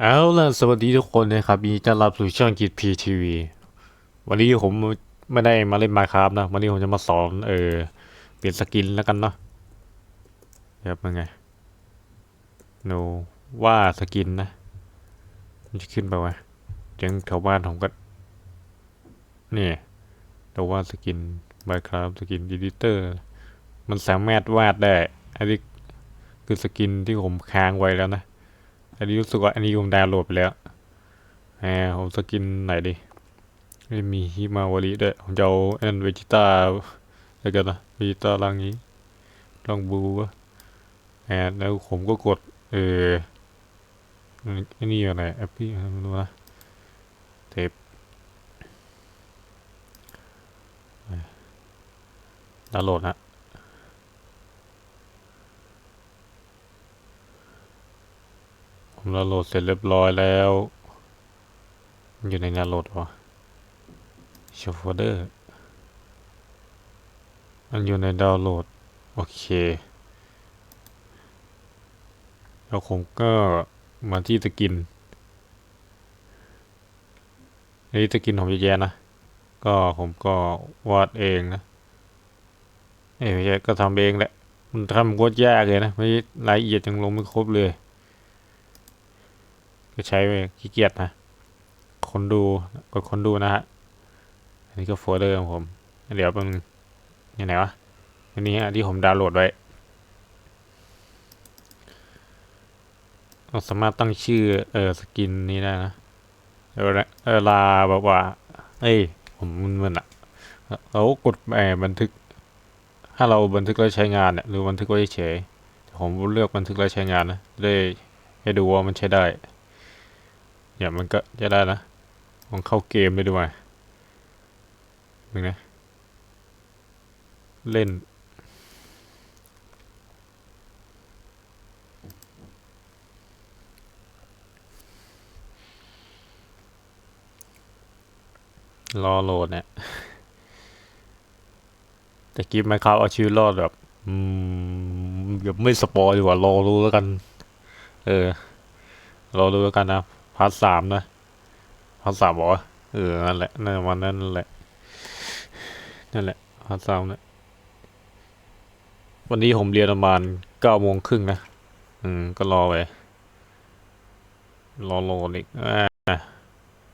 เอาล่ะสวัสดีทุกคนนะครับยินดีต้อนรับสู่ช่องกิจพีทีวีวันนี้ผมไม่ได้มาเล่นมาครับนะ วันนี้ผมจะมาสอนเออเปลี่ยนสกินแล้วกันเนาะครับเป็นไงโนว่าสกินนะมันจะขึ้นไปวะจังแถวบ้านผมก็นี่แต่ว่าสกินบาครับสกินดิจิเตอร์ มันสามารถวาดได้อันนี้คือสกินที่ผมค้างไว้แล้วนะ อันนี้รู้สึกว่าอันนี้ผมดาวน์โหลดไปแล้วแหมผมสกินไหนดีไม่มีฮิมาวาริด้วยผมจะเอาอันเวจิต้าแล้วกันนะเวจิต้าลังนี้ลองบูวะแหมแล้วผมก็กด เอออันนี้อะไรแอปปี้ไม่รู้นะเทปดาวน์โหลดนะ ผมดาโหลดเสร็จเรียบร้อยแล้ว อยู่ในดาวน์โหลดวะโชว์โฟลเดอร์มันอยู่ในดาวน์โหลด โอเคแล้วผมก็มาที่สกินนนี้สกินผมจะแยะนะ ก็ผมก็วาดเองนะเอ้ยก็ทำเองแหละ มันทำโคตรยากเลยนะ ไม่รายละเอียดยังลงไม่ครบเลย ก็ใช้ขี้เกียจนะ คนดูกดคนดูนะฮะ อันนี้ก็โฟลเดอร์ของผม เดี๋ยวเป็นยังไงวะ อันนี้ฮะที่ผมดาวน์โหลดไว้เราสามารถตั้งชื่อเออสกินนี้ได้นะเวลาเวลาแบบว่า เอ้ย ผมมันมันอะเรากดแอบบันทึก ถ้าเราบันทึกแล้วใช้งานเนี่ยหรือบันทึกไว้เฉยผมเลือกบันทึกแล้วใช้งานนะจะได้ให้ดูว่ามันใช้ได้ เนี่ยมันก็จะได้นะลองเข้าเกมได้ด้วยมึงนะ เล่น รอโหลดเนี่ยแต่กิฟไมครับเอาชีวิตรอดแบบอืมเดี๋ยวไม่สปอยดีกว่ารอรู้แล้วกัน เออ รอดูแล้วกันนะ พาร์ทสามนะพาร์ทสามบอกว่าเออนั่นแหละนั่นวันนั้นนั่นแหละนั่นแหละพาร์ทสามนะวันนี้ผมเรียนประมาณเก้าโมงครึ่งนะ อืม ก็รอไป รอโหลดอีกอ่า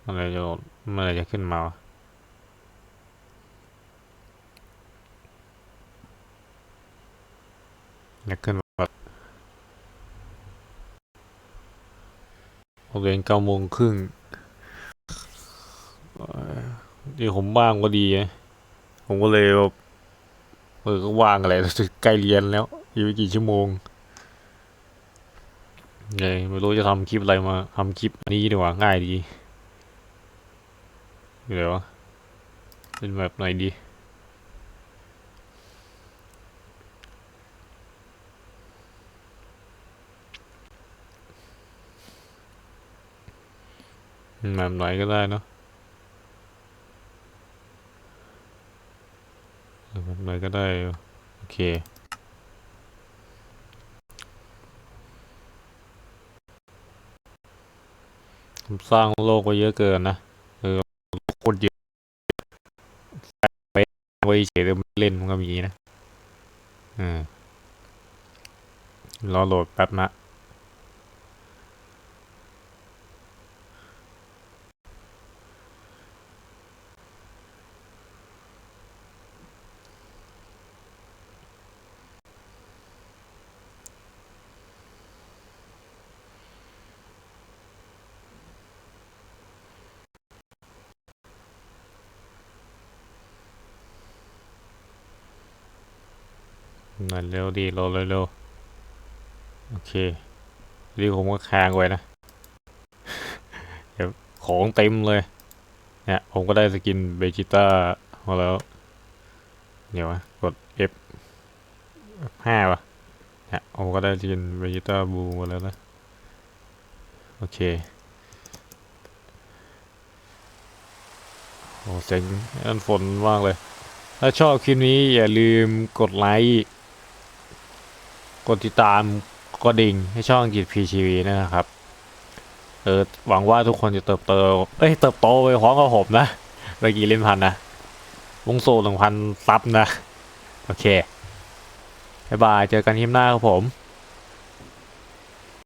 อะไรจะโหลดเมื่อไรจะขึ้นมาวะอยากขึ้น มาผมเรียนเก้าโมงครึ่งเอ่ผมว่างก็ดีนะผมก็เลยแบบเออก็ว่างอะไรใกล้เรียนแล้วอีกไม่กี่ชั่วโมงเลยไม่รู้จะทำคลิปอะไรมาทำคลิปนี้ดีกว่าง่ายดีเดี๋ยวะเป็นแบบไหนดี แบบไหนก็ได้เนาะแบบไหนก็ได้ โอเคสร้างโลกไว้เยอะเกินนะเออโคตรเยอะไปไว้เฉยเล่นมันก็มีนะอืมรอโหลดแป๊บนะ หน่อยเร็วดีรอเร็วๆโอเครีผมก็ค้างไว้นะเดี๋ยวของเต็มเลย เนี่ยผมก็ได้สกินเบจิต้ามาแล้ว เดี๋ยววะกด F ห้าวะเนี่ยผมก็ได้สกินเบจิต้าบูมาแล้วนะ โอเคโอ้เจ๋งอันฝนมากเลย ถ้าชอบคลิปนี้อย่าลืมกดไลค์ กดติดตามกดดิ่งให้ช่องกิจพีชีวีนะครับ เออหวังว่าทุกคนจะเติบโตเอ้ยเติบโตไปพร้อมกับผมนะเมื่อกี้เล่นพันนะวงโซ่หนึ่งพันซับนะ โอเคบายบาย เจอกันทีมหน้าครับผม